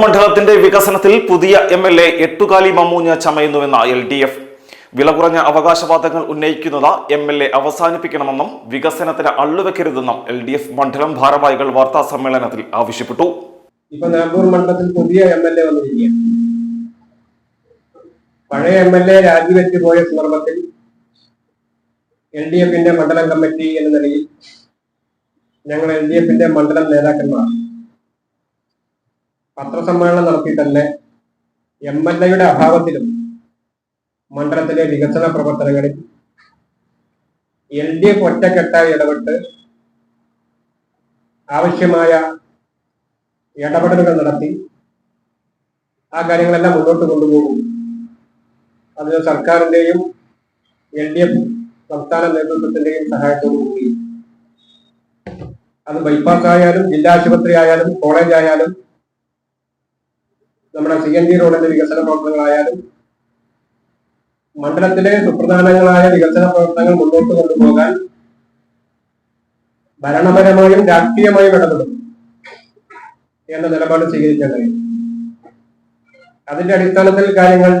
മണ്ഡലത്തിന്റെ വികസനത്തിൽ പുതിയ എം എൽ എ എട്ടുകാലി മമ്മൂഞ്ഞ ചമയുന്നുവെന്ന എൽ ഡി എഫ്. വില കുറഞ്ഞ അവകാശവാദങ്ങൾ ഉന്നയിക്കുന്നത് എം എൽ എ അവസാനിപ്പിക്കണമെന്നും വികസനത്തിന് അള്ളുവെക്കരുതെന്നും എൽ ഡി എഫ് മണ്ഡലം ഭാരവാഹികൾ വാർത്താ സമ്മേളനത്തിൽ ആവശ്യപ്പെട്ടു. ഇപ്പൊ നിലമ്പൂർ മണ്ഡലത്തിൽ പുതിയ എം എൽ എ വന്നിരിക്കുകയാണ്. പഴയ എം എൽ എ രാജിവെച്ച് പോയ സന്ദർഭത്തിൽ എൽ ഡി എഫിന്റെ മണ്ഡലം കമ്മിറ്റി എന്ന നിലയിൽ ഞങ്ങൾ എൽ ഡി എഫിന്റെ മണ്ഡലം നേതാക്കന്മാർ. പത്രസമ്മേളനം നടത്തി തന്നെ എം എൽ എയുടെ അഭാവത്തിലും മണ്ഡലത്തിലെ വികസന പ്രവർത്തനങ്ങളിൽ എൽ ഡി എഫ് ഒറ്റക്കെട്ടായി ഇടപെട്ട് ആവശ്യമായ ഇടപെടലുകൾ നടത്തി ആ കാര്യങ്ങളെല്ലാം മുന്നോട്ട് കൊണ്ടുപോകും. അതിന് സർക്കാരിന്റെയും എൽ ഡി എഫ് സംസ്ഥാന നേതൃത്വത്തിന്റെയും സഹായത്തോടു കൂടി. അത് ബൈപ്പാസ് ആയാലും ജില്ലാ ആശുപത്രി ആയാലും കോളേജ് ആയാലും നമ്മുടെ സി എൻ ജി റോഡിന്റെ വികസന പ്രവർത്തനങ്ങളായാലും മണ്ഡലത്തിലെ സുപ്രധാനങ്ങളായ വികസന പ്രവർത്തനങ്ങൾ മുന്നോട്ട് കൊണ്ടുപോകാൻ ഭരണപരമായും രാഷ്ട്രീയമായും ഇടപെടും എന്ന നിലപാട് സ്വീകരിക്കാൻ കഴിയും അതിന്റെ അടിസ്ഥാനത്തിൽ കാര്യങ്ങൾ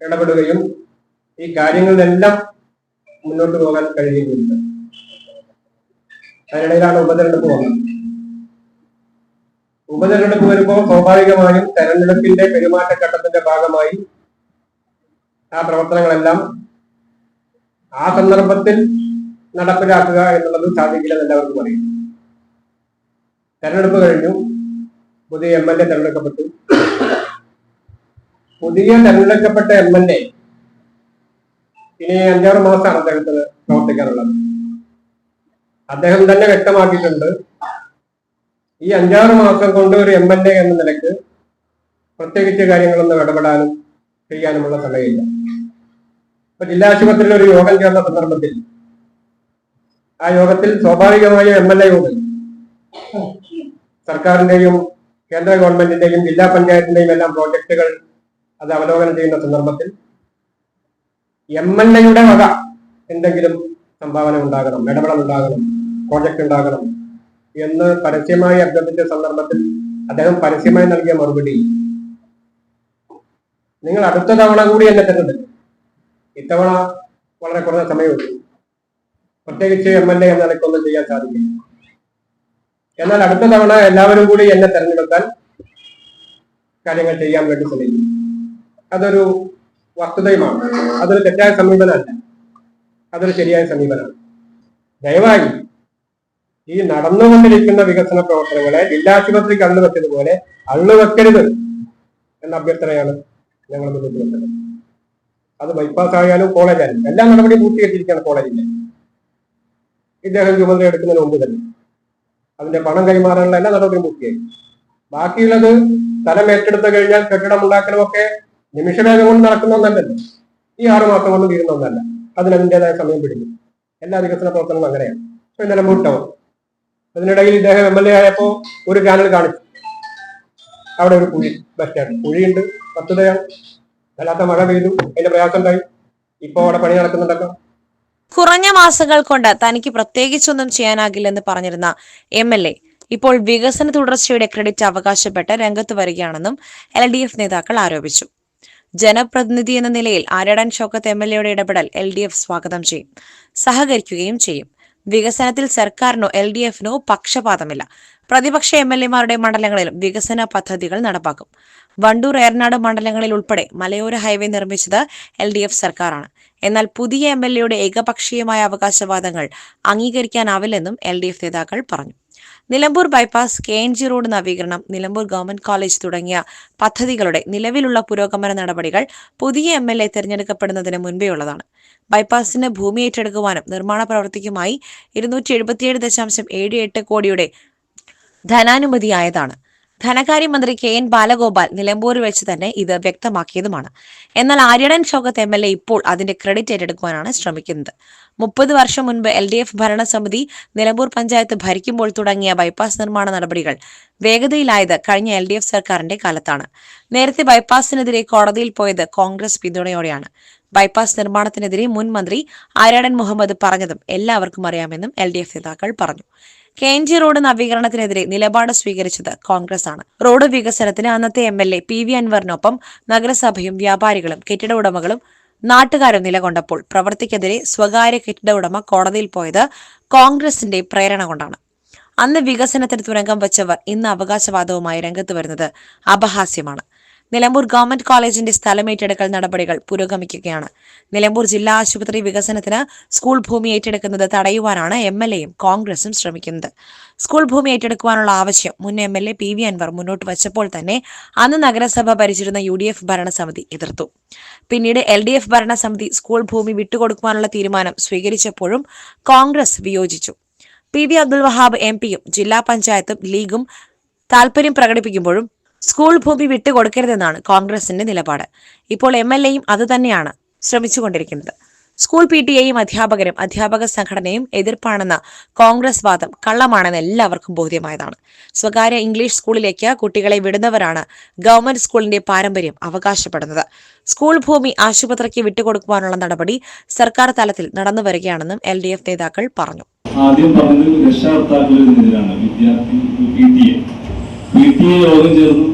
ഇടപെടുകയും ഈ കാര്യങ്ങളിലെല്ലാം മുന്നോട്ട് പോകാൻ കഴിയുകയുണ്ട് അതിനിടയിലാണ് ഉപതെരഞ്ഞെടുപ്പ് വന്നത്. ഉപതെരഞ്ഞെടുപ്പ് വരുമ്പോൾ സ്വാഭാവികമായും തെരഞ്ഞെടുപ്പിന്റെ പെരുമാറ്റഘട്ടത്തിന്റെ ഭാഗമായി ആ പ്രവർത്തനങ്ങളെല്ലാം ആ സന്ദർഭത്തിൽ നടപ്പിലാക്കുക എന്നുള്ളത് സാധിക്കില്ലെന്ന് എല്ലാവർക്കും അറിയാം. തെരഞ്ഞെടുപ്പ് കഴിഞ്ഞു. പുതിയ എം എൽ എ തെരഞ്ഞെടുക്കപ്പെട്ടു. പുതിയ തെരഞ്ഞെടുക്കപ്പെട്ട എം എൽ എ ഇനി അഞ്ചാറ് മാസമാണ് അദ്ദേഹത്തിന് പ്രവർത്തിക്കാനുള്ളത്. അദ്ദേഹം തന്നെ വ്യക്തമാക്കിയിട്ടുണ്ട്. ഈ അഞ്ചാറ് മാസം കൊണ്ട് ഒരു എം എൽ എ എന്ന നിലയ്ക്ക് പ്രത്യേകിച്ച് കാര്യങ്ങളൊന്നും ഇടപെടാനും ചെയ്യാനുമുള്ള സമയമില്ല. ഇപ്പൊ ജില്ലാ ആശുപത്രിയിൽ ഒരു യോഗം ചേർന്ന സന്ദർഭത്തിൽ ആ യോഗത്തിൽ സ്വാഭാവികമായ എം എൽ എ ഉണ്ട്. സർക്കാരിന്റെയും കേന്ദ്ര ഗവൺമെന്റിന്റെയും ജില്ലാ പഞ്ചായത്തിന്റെയും എല്ലാം പ്രോജക്റ്റുകൾ അത് അവലോകനം ചെയ്യുന്ന സന്ദർഭത്തിൽ എം എൽ എയുടെ വക എന്തെങ്കിലും സംഭാവന ഉണ്ടാകണം ഇടപെടൽ ഉണ്ടാകണം പ്രോജക്റ്റ് ഉണ്ടാകണം എന്ന് പരസ്യമായി അഭ്യർത്ഥിച്ച സന്ദർഭത്തിൽ അദ്ദേഹം പരസ്യമായി നൽകിയ മറുപടി. നിങ്ങൾ അടുത്ത തവണ കൂടി എന്നെ തെരഞ്ഞെടുക്കും ഇത്തവണ വളരെ കുറഞ്ഞ സമയമുണ്ട്. പ്രത്യേകിച്ച് എം എൽ എ എന്ന നിലയ്ക്കൊന്നും ചെയ്യാൻ സാധിക്കില്ല. എന്നാൽ അടുത്ത തവണ എല്ലാവരും കൂടി എന്നെ തെരഞ്ഞെടുക്കാൻ കാര്യങ്ങൾ ചെയ്യാൻ വേണ്ടി ശ്രമിക്കും. അതൊരു വസ്തുതയുമാണ്. അതൊരു തെറ്റായ സമീപനമല്ല. അതൊരു ശരിയായ സമീപനമാണ്. ദയവായി ഈ നടന്നുകൊണ്ടിരിക്കുന്ന വികസന പ്രവർത്തനങ്ങളെ ജില്ലാശുപത്രി കണ്ണു വെച്ചതുപോലെ അള്ളു വെക്കരുത് എന്ന അഭ്യർത്ഥനയാണ് ഞങ്ങൾ മുന്നോട്ട് വെച്ചത് അത് ബൈപ്പാസ് ആയാലും കോളേജ് ആയാലും എല്ലാ നടപടിയും പൂർത്തീകരിച്ചിരിക്കുകയാണ് കോളേജിന്റെ ഇദ്ദേഹം ചുമതല എടുക്കുന്നതിന് മുമ്പ് തന്നെ. അതിന്റെ പണം കൈമാറാനുള്ള എല്ലാ നടപടിയും പൂർത്തിയായി. ബാക്കിയുള്ളത് സ്ഥലം ഏറ്റെടുത്തു കഴിഞ്ഞാൽ കെട്ടിടം ഉണ്ടാക്കലുമൊക്കെ നിമിഷവേഗം കൊണ്ട് നടക്കുന്ന ഒന്നല്ലല്ലോ. ഈ ആറു മാസം കൊണ്ട് തീരുന്ന ഒന്നല്ല. അതിന് അതിന്റെതായ സമയം പിടിക്കും. എല്ലാ വികസന പ്രവർത്തനങ്ങളും അങ്ങനെയാണ്. ഇപ്പൊ നിലമ്പൂർ ടൗൺ അതിനിടയിൽ ഇദ്ദേഹം എം എൽ എ ആയപ്പോ ഒരു ചാനൽ കാണിച്ചു. അവിടെ ഒരു കുഴി ബസ് സ്റ്റാൻഡ് കുഴിയുണ്ട് വസ്തുതയാണ് വല്ലാത്ത മഴ പെയ്തു അതിന്റെ പ്രയാസം ഉണ്ടായി ഇപ്പൊ അവിടെ പണി നടക്കുന്നുണ്ടല്ലോ. കുറഞ്ഞ മാസങ്ങൾ കൊണ്ട് തനിക്ക് പ്രത്യേകിച്ചൊന്നും ചെയ്യാനാകില്ലെന്ന് പറഞ്ഞിരുന്ന എം എൽ എ ഇപ്പോൾ വികസന തുടർച്ചയുടെ ക്രെഡിറ്റ് അവകാശപ്പെട്ട് രംഗത്ത് വരികയാണെന്നും എൽ ഡി എഫ് നേതാക്കൾ ആരോപിച്ചു. ജനപ്രതിനിധി എന്ന നിലയിൽ ആര്യടൻ ഷൗക്കത്ത് എം എൽ എയുടെ ഇടപെടൽ എൽ ഡി എഫ് സ്വാഗതം ചെയ്യും സഹകരിക്കുകയും ചെയ്യും. വികസനത്തിൽ സർക്കാരിനോ എൽ ഡി എഫിനോ പക്ഷപാതമില്ല. പ്രതിപക്ഷ എം എൽ എമാരുടെ മണ്ഡലങ്ങളിലും വികസന പദ്ധതികൾ നടപ്പാക്കും. വണ്ടൂർ ഏറനാട് മണ്ഡലങ്ങളിൽ ഉൾപ്പെടെ മലയോര ഹൈവേ നിർമ്മിച്ചത് എൽ ഡി എഫ് സർക്കാരാണ്. എന്നാൽ പുതിയ എം എൽ എയുടെ ഏകപക്ഷീയമായ അവകാശവാദങ്ങൾ അംഗീകരിക്കാനാവില്ലെന്നും എൽ ഡി എഫ് നേതാക്കൾ പറഞ്ഞു. Nilambur bypass K N G road നവീകരണം നിലമ്പൂർ ഗവൺമെന്റ് കോളേജ് തുടങ്ങിയ പദ്ധതികളുടെ നിലവിലുള്ള പുരോഗമന നടപടികൾ പുതിയ എം എൽ എ തിരഞ്ഞെടുക്കപ്പെടുന്നതിന് മുൻപേയുള്ളതാണ് ബൈപ്പാസിന് ഭൂമി ഏറ്റെടുക്കുവാനും നിർമ്മാണ പ്രവൃത്തിക്കുമായി ഇരുന്നൂറ്റി എഴുപത്തിയേഴ് ദശാംശം ഏഴ് എട്ട് കോടിയുടെ ധനാനുമതിയായതാണ്. ധനകാര്യമന്ത്രി കെ എൻ ബാലഗോപാൽ നിലമ്പൂരിൽ വെച്ച് തന്നെ ഇത് വ്യക്തമാക്കിയതുമാണ്. എന്നാൽ Aryadan Shoukath M L A ഇപ്പോൾ അതിന്റെ ക്രെഡിറ്റ് ഏറ്റെടുക്കുവാനാണ് ശ്രമിക്കുന്നത്. മുപ്പത് വർഷം മുൻപ് എൽ ഡി എഫ് ഭരണസമിതി നിലമ്പൂർ പഞ്ചായത്ത് ഭരിക്കുമ്പോൾ തുടങ്ങിയ ബൈപ്പാസ് നിർമ്മാണ നടപടികൾ വേഗതയിലായത് കഴിഞ്ഞ എൽ ഡി എഫ് സർക്കാരിന്റെ കാലത്താണ്. നേരത്തെ ബൈപ്പാസിനെതിരെ കോടതിയിൽ പോയത് കോൺഗ്രസ് പിന്തുണയോടെയാണ്. ബൈപ്പാസ് നിർമ്മാണത്തിനെതിരെ മുൻ മന്ത്രി ആര്യാടൻ മുഹമ്മദ് പറഞ്ഞതും എല്ലാവർക്കും അറിയാമെന്നും എൽ ഡി എഫ് നേതാക്കൾ പറഞ്ഞു. കെ എൻ ജി റോഡ് നവീകരണത്തിനെതിരെ നിലപാട് സ്വീകരിച്ചത് കോൺഗ്രസ് ആണ് റോഡ് വികസനത്തിന് അന്നത്തെ M L A P V അൻവറിനൊപ്പം നഗരസഭയും വ്യാപാരികളും കെട്ടിട ഉടമകളും നാട്ടുകാരും നിലകൊണ്ടപ്പോൾ പ്രവർത്തിക്കെതിരെ സ്വകാര്യ കെട്ടിട ഉടമ കോടതിയിൽ പോയത് കോൺഗ്രസിന്റെ പ്രേരണ കൊണ്ടാണ്. അന്ന് വികസനത്തിന് തുരങ്കം വച്ചവർ ഇന്ന് അവകാശവാദവുമായി രംഗത്ത് വരുന്നത് അപഹാസ്യമാണ്. നിലമ്പൂർ ഗവൺമെന്റ് കോളേജിന്റെ സ്ഥലം ഏറ്റെടുക്കൽ നടപടികൾ പുരോഗമിക്കുകയാണ്. നിലമ്പൂർ ജില്ലാ ആശുപത്രി വികസനത്തിന് സ്കൂൾ ഭൂമി ഏറ്റെടുക്കുന്നത് തടയുവാനാണ് എം എൽ എയും കോൺഗ്രസും ശ്രമിക്കുന്നത്. സ്കൂൾ ഭൂമി ഏറ്റെടുക്കുവാനുള്ള ആവശ്യം മുൻ M L A P V Anwar മുന്നോട്ട് വച്ചപ്പോൾ തന്നെ അന്ന് നഗരസഭ ഭരിച്ചിരുന്ന യു ഡി എഫ് ഭരണസമിതി എതിർത്തു. പിന്നീട് എൽ ഡി എഫ് ഭരണസമിതി സ്കൂൾ ഭൂമി വിട്ടുകൊടുക്കുവാനുള്ള തീരുമാനം സ്വീകരിച്ചപ്പോഴും Congress വിയോജിച്ചു. P V Abdul Wahab M പിയും ജില്ലാ പഞ്ചായത്തും ലീഗും താൽപര്യം പ്രകടിപ്പിക്കുമ്പോഴും സ്കൂൾ ഭൂമി വിട്ടുകൊടുക്കരുതെന്നാണ് കോൺഗ്രസിന്റെ നിലപാട്. ഇപ്പോൾ എം എൽ എയും അതുതന്നെയാണ് ശ്രമിച്ചുകൊണ്ടിരിക്കുന്നത്. സ്കൂൾ പി ടി എയും അധ്യാപകരും അധ്യാപക സംഘടനയും എതിർപ്പാണെന്ന കോൺഗ്രസ് വാദം കള്ളമാണെന്ന് എല്ലാവർക്കും ബോധ്യമായതാണ്. സ്വകാര്യ ഇംഗ്ലീഷ് സ്കൂളിലേക്ക് കുട്ടികളെ വിടുന്നവരാണ് ഗവൺമെന്റ് സ്കൂളിന്റെ പാരമ്പര്യം അവകാശപ്പെടുന്നത്. സ്കൂൾ ഭൂമി ആശുപത്രിക്ക് വിട്ടുകൊടുക്കുവാനുള്ള നടപടി സർക്കാർ തലത്തിൽ നടന്നു വരികയാണെന്നും എൽ ഡി എഫ് നേതാക്കൾ പറഞ്ഞു. ആദ്യം പറഞ്ഞത് രക്ഷാകർത്താക്കളിൽ നിന്നെതിരാണ് വിദ്യാർത്ഥി P T A. P T A യോഗം ചേർന്നു.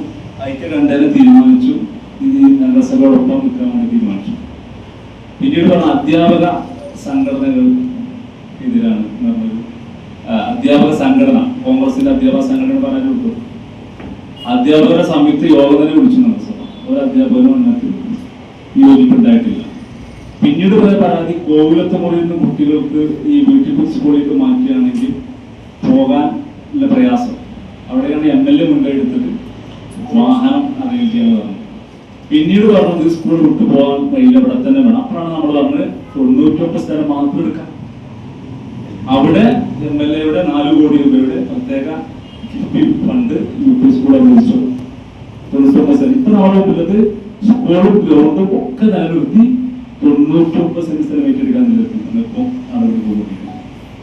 ഐക്യ തീരുമാനിച്ചു. ഇത് നഗരസഭയോടൊപ്പം നിൽക്കാൻ തീരുമാനിച്ചു പിന്നീട് പറഞ്ഞ അധ്യാപക സംഘടനകൾ എതിരാണ്. അധ്യാപക സംഘടന കോൺഗ്രസിന്റെ അധ്യാപക സംഘടന കൊടുത്തു. അധ്യാപകരുടെ സംയുക്ത യോഗം തന്നെ വിളിച്ചു നഗരസഭ ഒരു അധ്യാപകനും അതിനകത്ത് യോജിപ്പുണ്ടായിട്ടില്ല. പിന്നീട് പോയ പരാതി ഗോകുലത്തുമുറിയിൽ നിന്ന് കുട്ടികൾക്ക് ഈ ബ്യൂട്ടിഫുൾ സ്കൂളിലേക്ക് മാറ്റുകയാണെങ്കിൽ പോകാൻ ഉള്ള പ്രയാസം. അവിടെയാണ് എം എൽ എ മുൻകൈയെടുത്തിട്ട് വാഹനം അറേഞ്ച് പറഞ്ഞത് പിന്നീട് പറഞ്ഞത് സ്കൂൾ വിട്ടു പോകാൻ കഴിയില്ല. ഇവിടെ തന്നെ വേണം. അപ്പോഴാണ് നമ്മൾ പറഞ്ഞത് തൊണ്ണൂറ്റൊമ്പത് സ്ഥലം മാത്രം എടുക്കാം. അവിടെ എം എൽ എയുടെ നാല് കോടി രൂപയുടെ പ്രത്യേക fund U P school administer തൊണ്ണൂറ്റൊമ്പത് സ്കൂളും ഗ്രൗണ്ടും ഒക്കെ നിലനിർത്തി തൊണ്ണൂറ്റൊമ്പത് സെന്റ് സ്ഥലം ഏറ്റെടുക്കാൻ നിലനിർത്തി.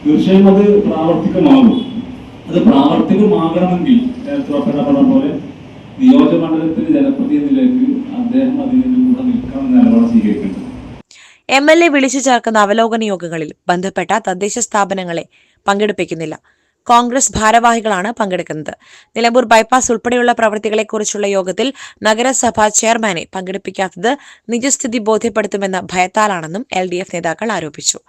തീർച്ചയായും അത് പ്രാവർത്തികമാകും. അത് പ്രാവർത്തികമാകണമെങ്കിൽ നേരത്തെ പറഞ്ഞ പോലെ നിയോജകമണ്ഡലത്തിന്റെ ജനപ്രതിനിധിയിലേക്ക് അദ്ദേഹം അതിന് കൂടെ നിൽക്കണം നിലപാട് സ്വീകരിക്കേണ്ടത് എം എൽ എ വിളിച്ചു ചേർക്കുന്ന അവലോകന യോഗങ്ങളിൽ ബന്ധപ്പെട്ട തദ്ദേശ സ്ഥാപനങ്ങളെ പങ്കെടുപ്പിക്കുന്നില്ല. കോൺഗ്രസ് ഭാരവാഹികളാണ് പങ്കെടുക്കുന്നത്. നിലമ്പൂർ ബൈപ്പാസ് ഉൾപ്പെടെയുള്ള പ്രവൃത്തികളെക്കുറിച്ചുള്ള യോഗത്തിൽ നഗരസഭാ ചെയർമാനെ പങ്കെടുപ്പിക്കാത്തത് നിജസ്ഥിതി ബോധ്യപ്പെടുത്തുമെന്ന ഭയത്താലാണെന്നും എൽ നേതാക്കൾ ആരോപിച്ചു.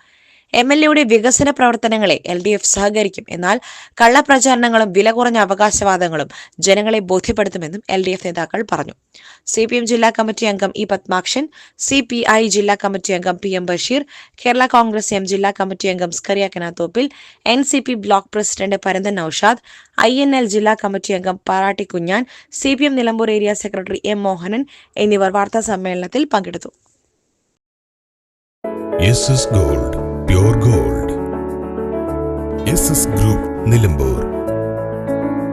എം എൽ എയുടെ വികസന പ്രവർത്തനങ്ങളെ എൽ ഡി എഫ് സഹകരിക്കും. എന്നാൽ കള്ളപ്രചാരണങ്ങളും വില കുറഞ്ഞ അവകാശവാദങ്ങളും ജനങ്ങളെ ബോധ്യപ്പെടുത്തുമെന്നും എൽ ഡി എഫ് നേതാക്കൾ പറഞ്ഞു. സി പി എം ജില്ലാ കമ്മിറ്റി അംഗം E Padmakshan C P I ജില്ലാ കമ്മിറ്റി അംഗം P M Basheer Kerala Congress M ജില്ലാ കമ്മിറ്റി അംഗം Scaria Kanathoppil N C P block president Paranthan Noushad I N L ജില്ലാ committee അംഗം Paratti Kunjan C P M Nilambur area secretary M Mohanan എന്നിവർ വാർത്താ സമ്മേളനത്തിൽ പങ്കെടുത്തു. Gold gold. S S group Nilambur.